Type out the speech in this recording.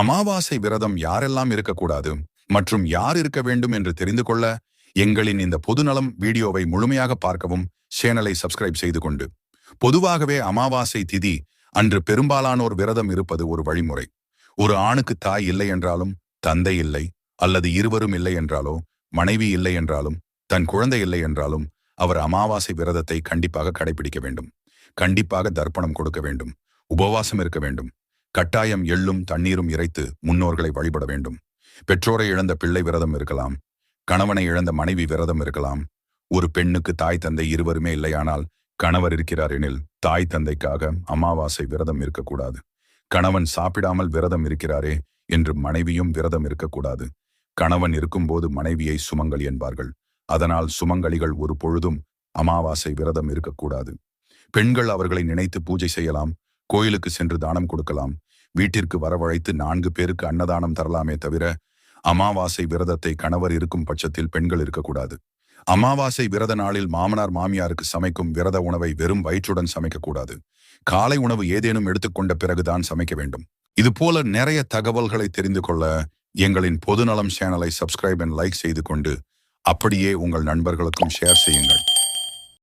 அமாவாசை விரதம் யாரெல்லாம் இருக்கக்கூடாது மற்றும் யார் இருக்க வேண்டும் என்று தெரிந்து கொள்ள எங்களின் இந்த பொதுநலம் வீடியோவை முழுமையாக பார்க்கவும் சேனலை சப்ஸ்கிரைப் செய்து கொண்டு. பொதுவாகவே அமாவாசை திதி அன்று பெரும்பாலானோர் விரதம் இருப்பது ஒரு வழிமுறை. ஒரு ஆணுக்கு தாய் இல்லை என்றாலும் தந்தை இல்லை அல்லது இருவரும் இல்லை என்றாலோ மனைவி இல்லை என்றாலும் தன் குழந்தை இல்லை என்றாலும் அவர் அமாவாசை விரதத்தை கண்டிப்பாக கடைபிடிக்க வேண்டும். கண்டிப்பாக தர்ப்பணம் கொடுக்க வேண்டும். உபவாசம் இருக்க வேண்டும். கட்டாயம் எள்ளும் தண்ணீரும் இறைத்து முன்னோர்களை வழிபட வேண்டும். பெற்றோரை இழந்த பிள்ளை விரதம் இருக்கலாம். கணவனை இழந்த மனைவி விரதம் இருக்கலாம். ஒரு பெண்ணுக்கு தாய் தந்தை இருவருமே இல்லையானால் கணவர் இருக்கிறார் எனில் தாய் தந்தைக்காக அமாவாசை விரதம் இருக்கக்கூடாது. கணவன் சாப்பிடாமல் விரதம் இருக்கிறாரே என்று மனைவியும் விரதம் இருக்கக்கூடாது. கணவன் இருக்கும்போது மனைவியை சுமங்கலி என்பார்கள். அதனால் சுமங்கலிகள் ஒரு பொழுதும் அமாவாசை விரதம் இருக்கக்கூடாது. பெண்கள் அவர்களை நினைத்து பூஜை செய்யலாம். கோயிலுக்கு சென்று தானம் கொடுக்கலாம். வீட்டிற்கு வரவழைத்து நான்கு பேருக்கு அன்னதானம் தரலாமே தவிர அமாவாசை விரதத்தை கணவர் இருக்கும் பட்சத்தில் பெண்கள் இருக்கக்கூடாது. அமாவாசை விரத நாளில் மாமனார் மாமியாருக்கு சமைக்கும் விரத உணவை வெறும் வயிற்றுடன் சமைக்கக்கூடாது. காலை உணவு ஏதேனும் எடுத்துக்கொண்ட பிறகுதான் சமைக்க வேண்டும். இது போல நிறைய தகவல்களை தெரிந்து கொள்ள எங்களின் பொதுநலம் சேனலை சப்ஸ்கிரைப் அண்ட் லைக் செய்து கொண்டு அப்படியே உங்கள் நண்பர்களுக்கும் ஷேர் செய்யுங்கள்.